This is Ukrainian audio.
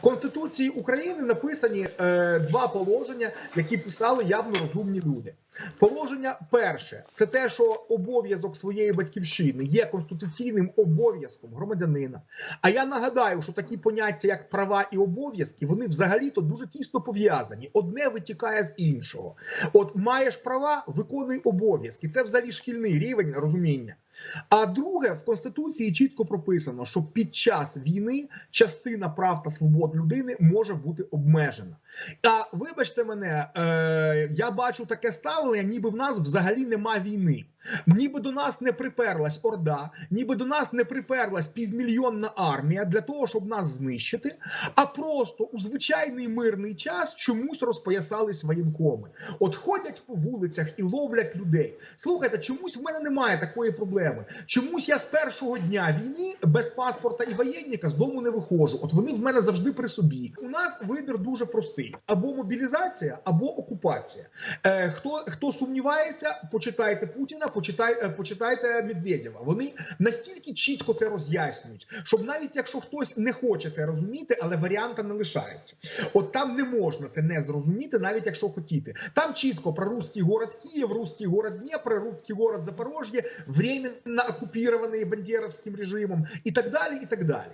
Конституції України написані е, два положення, які писали явно розумні люди. Положення перше це те, що обов'язок своєї батьківщини є конституційним обов'язком громадянина. А я нагадаю, що такі поняття, як права і обов'язки, вони взагалі-то дуже тісно пов'язані. Одне витікає з іншого. От маєш права, виконуй обов'язки. Це взагалі шкільний рівень розуміння. А друге, в конституції чітко прописано, що під час війни частина прав та свобод людини може бути обмежена. А вибачте мене, е, я бачу таке ставлення, ніби в нас взагалі нема війни. Ніби до нас не приперлась орда, ніби до нас не приперлась півмільйонна армія для того, щоб нас знищити, а просто у звичайний мирний час чомусь розпоясались воєнкоми. От ходять по вулицях і ловлять людей. Слухайте, чомусь в мене немає такої проблеми. Чомусь я з першого дня війни без паспорта і воєнника з дому не виходжу. От вони в мене завжди при собі. У нас вибір дуже простий: або мобілізація, або окупація. Е, хто хто сумнівається, почитайте Путіна, почитай, е, почитайте Медведєва. Вони настільки чітко це роз'яснюють, щоб навіть якщо хтось не хоче це розуміти, але варіанта не лишається. От там не можна це не зрозуміти, навіть якщо хотіти. Там чітко про русський город Київ, русський город Дніпро, русський город Запорожжя, временно оккупированные бандеровским режимом и так далее, и так далі.